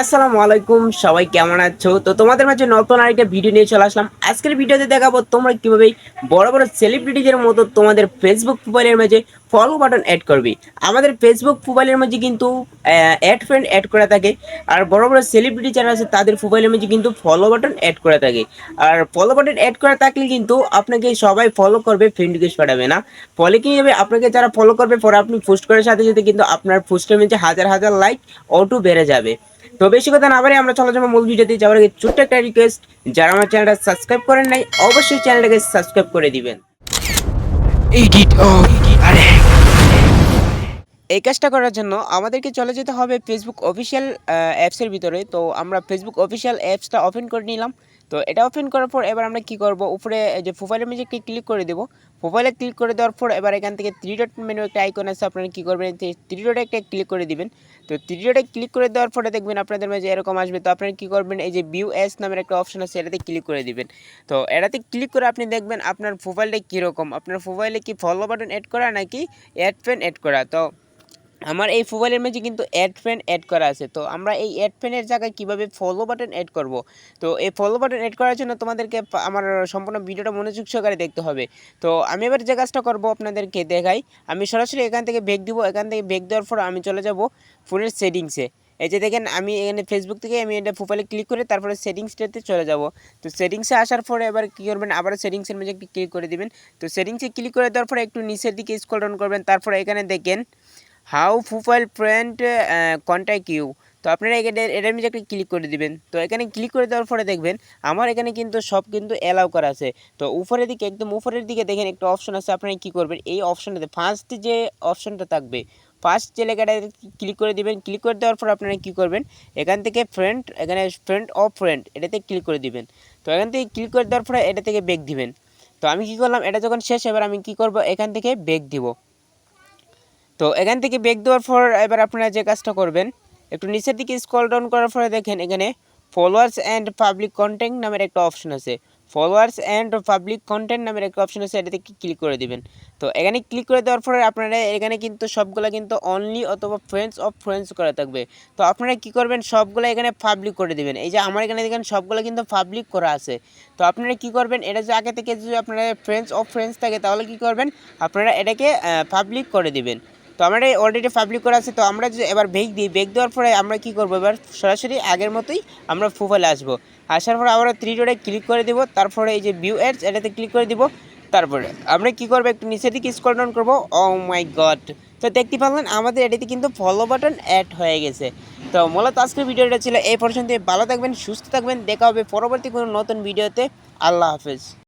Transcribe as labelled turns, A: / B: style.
A: আসসালামু আলাইকুম, সবাই কেমন আছো? তো তোমাদের মাঝে নতুন আরেকটা ভিডিও নিয়ে চলে আসলাম। আজকের ভিডিওতে দেখাবো তোমরা কীভাবে বড় বড় সেলিব্রিটিদের মতো তোমাদের ফেসবুক প্রোফাইলের মাঝে ফলো বাটন অ্যাড করবে। আমাদের ফেসবুক প্রোফাইলের মধ্যে কিন্তু অ্যাড ফ্রেন্ড অ্যাড করা থাকে। আর বড় বড় সেলিব্রিটি যারা আছে, তাদের প্রোফাইলের মধ্যে কিন্তু ফলো বাটন অ্যাড করা থাকে। আর ফলো বাটন অ্যাড করা থাকলে কিন্তু আপনাকে সবাই ফলো করবে ফ্রেন্ড রিকোয়েস্ট পাঠাবে না। ফলে কি হবে? আপনাকে যারা ফলো করবে, পরে আপনি পোস্ট করার সাথে সাথে কিন্তু আপনার পোস্টের মধ্যে হাজার হাজার লাইক অটো বেড়ে যাবে। তো বেশি কথা না বাড়ি আমরা চলে যাব মূল ভিডিওতে যাওয়ার আগে ছোট্ট একটা রিকোয়েস্ট যারা আমার চ্যানেলটা সাবস্ক্রাইব করেন নাই, অবশ্যই চ্যানেলটাকে সাবস্ক্রাইব করে দিবেন।
B: ও আরে
A: এই কাজটা করার জন্য আমাদেরকে চলে যেতে হবে ফেসবুক অফিসিয়াল অ্যাপসের ভিতরে। তো আমরা ফেসবুক অফিসিয়াল অ্যাপসটা ওপেন করে নিলাম। তো এটা ওপেন করার পর এবার আমরা কি করব? উপরে যে প্রোফাইলের মধ্যে ক্লিক করে দেবো? প্রোফাইলে ক্লিক করে দেওয়ার পর এবার এখান থেকে থ্রি ডট মেনু একটা আইকন আছে, আপনারা কী করবেন? থ্রি ডটে একটা ক্লিক করে দিবেন। তো থ্রি ডটে ক্লিক করে দেওয়ার পরে দেখবেন আপনাদের মাঝে এরকম আসবে। তো আপনারা কী করবেন? এই যে বিউ এস নামের একটা অপশন আছে, এটাতে ক্লিক করে দিবেন। তো এটাতে ক্লিক করে আপনি দেখবেন আপনার প্রোফাইলটা কীরকম? আপনার প্রোফাইলে কি ফলো বাটন অ্যাড করা নাকি অ্যাড ফ্যান অ্যাড করা? তো আমার এই মোবাইলের মধ্যে কিন্তু অ্যাড ফ্রেন্ড অ্যাড করা আছে। তো আমরা এই অ্যাড ফ্রেন্ডের জায়গায় কীভাবে ফলো বাটন অ্যাড করব? তো এই ফলো বাটন অ্যাড করার জন্য তোমাদেরকে আমার সম্পূর্ণ ভিডিওটা মনোযোগ সহকারে দেখতে হবে। তো আমি এবার যে কাজটা করব আপনাদেরকে দেখাই। আমি সরাসরি এখান থেকে বেগ দিব। এখান থেকে বেগ দেওয়ার পর আমি চলে যাব ফোনের সেটিংসে এই যে দেখেন, আমি এখানে ফেসবুক থেকে আমি এটা প্রোফাইলে ক্লিক করে তারপরে সেটিংসটাতে চলে যাব। তো সেটিংসে আসার পরে এবার কী করবেন? আবার সেটিংসের মধ্যে একটু ক্লিক করে দিবেন। তো সেটিংসে ক্লিক করে দেওয়ার পরে একটু নিচের দিকে স্ক্রল ডাউন করবেন। তারপরে এখানে দেখেন how profile friend contact you তো আপনারা এখানে, এটার মধ্যে একটা ক্লিক করে দিবেন। তো এখানে ক্লিক করে দেওয়ার পরে দেখবেন, আমার এখানে কিন্তু সব কিন্তু অ্যালাউ করা আছে। তো উপরের দিকে, একদম উপরের দিকে দেখেন একটা অপশন আছে, আপনারা কী করবেন? এই অপশনটাতে ফার্স্ট যে অপশনটা থাকবে ফার্স্ট যে লেখাটা ক্লিক করে দিবেন। ক্লিক করে দেওয়ার পর আপনারা কী করবেন? এখান থেকে ফ্রেন্ড এখানে ফ্রেন্ড অফ ফ্রেন্ড এটাতে ক্লিক করে দিবেন। তো এখান থেকে ক্লিক করে দেওয়ার পরে এটা থেকে বেগ দিবেন। তো আমি কী করলাম? এটা যখন শেষ, এবার আমি কী করব? এখান থেকে বেগ দিব। তো এখান থেকে বেগ দেওয়ার পর এবার আপনারা যে কাজটা করবেন, একটু নিচের দিকে স্ক্রল ডাউন করার পরে দেখেন এখানে ফলোয়ার্স অ্যান্ড পাবলিক কন্টেন্ট নামের একটা অপশন আছে। ফলোয়ার্স অ্যান্ড পাবলিক কন্টেন্ট নামের একটা অপশন আছে, এটাতে ক্লিক করে দিবেন। তো এখানে ক্লিক করে দেওয়ার পরে আপনারা এখানে কিন্তু সবগুলো কিন্তু অনলি অথবা ফ্রেন্ডস অফ ফ্রেন্ডস করা থাকবে। তো আপনারা কি করবেন, সবগুলো এখানে পাবলিক করে দিবেন। এই যে আমার এখানে দেখেন সবগুলো কিন্তু পাবলিক করা আছে। তো আপনারা কি করবেন, এটা যে আগে থেকে যদি আপনারা ফ্রেন্ডস অফ ফ্রেন্ডস থাকে, তাহলে কি করবেন, আপনারা এটাকে পাবলিক করে দিবেন। তো আমরা অলরেডি পাবলিক করা আছে, তো আমরা এবার বেগ দিই বেগ দেওয়ার পরে আমরা কি করব? এবার সরাসরি আগের মতোই আমরা ফুফলে আসব। আসার পরে আমরা থ্রি ডটে ক্লিক করে দেবো, তারপরে এই যে ভিউ অ্যাডস এটাতে ক্লিক করে দিব, তারপরে আমরা কি করব? একটু নিচের দিকে স্ক্রল ডাউন করব ও মাই গড তো দেখতে পারলেন, আমাদের এটাতে কিন্তু ফলো বাটন অ্যাড হয়ে গেছে। তো মূলত আজকের ভিডিওটা ছিল এই পর্যন্ত ভালো থাকবেন, সুস্থ থাকবেন, দেখা হবে পরবর্তী কোনো নতুন ভিডিওতে। আল্লাহ হাফেজ।